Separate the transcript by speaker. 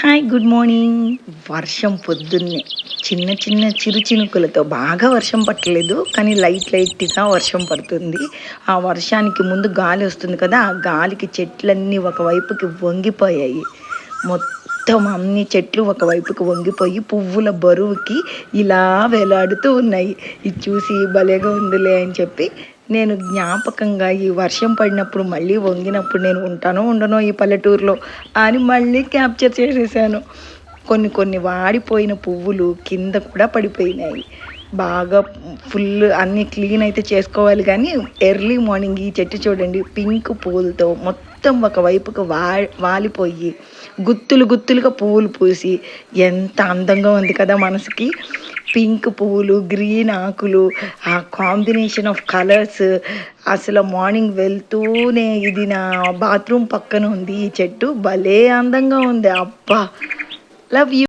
Speaker 1: Hi good morning వర్షం పొద్దున్నే. చిన్న చిన్న చిరు చినుకులతో బాగా వర్షం పట్టలేదు కానీ లైట్ లైట్గా వర్షం పడుతుంది. ఆ వర్షానికి ముందు గాలి వస్తుంది కదా ఆ గాలికి చెట్లన్నీ ఒకవైపుకి వంగిపోయాయి. మొత్తం అన్ని చెట్లు ఒకవైపుకి వంగిపోయి పువ్వుల బరువుకి ఇలా వేలాడుతూ ఉన్నాయి. ఇది చూసి భలేగా ఉందిలే అని చెప్పి నేను జ్ఞాపకంగా ఈ వర్షం పడినప్పుడు మళ్ళీ వంగినప్పుడు నేను ఉంటానో ఉండనో ఈ పల్లెటూరులో అని మళ్ళీ క్యాప్చర్ చేసేసాను. కొన్ని కొన్ని వాడిపోయిన పువ్వులు కింద కూడా పడిపోయినాయి. బాగా ఫుల్ అన్ని క్లీన్ అయితే చేసుకోవాలి కానీ ఎర్లీ మార్నింగ్ ఈ చెట్టు చూడండి పింక్ పూలతో మొత్తం ఒకవైపుకు వా వాలిపోయి గుత్తులు గుత్తులుగా పువ్వులు పూసి ఎంత అందంగా ఉంది కదా మనసుకి. పింక్ పువ్వులు గ్రీన్ ఆకులు ఆ కాంబినేషన్ ఆఫ్ కలర్స్. అసలు మార్నింగ్ వెళ్తూనే ఇది నా బాత్రూమ్ పక్కన ఉంది. ఈ చెట్టు భలే అందంగా ఉంది. అబ్బా! Love you.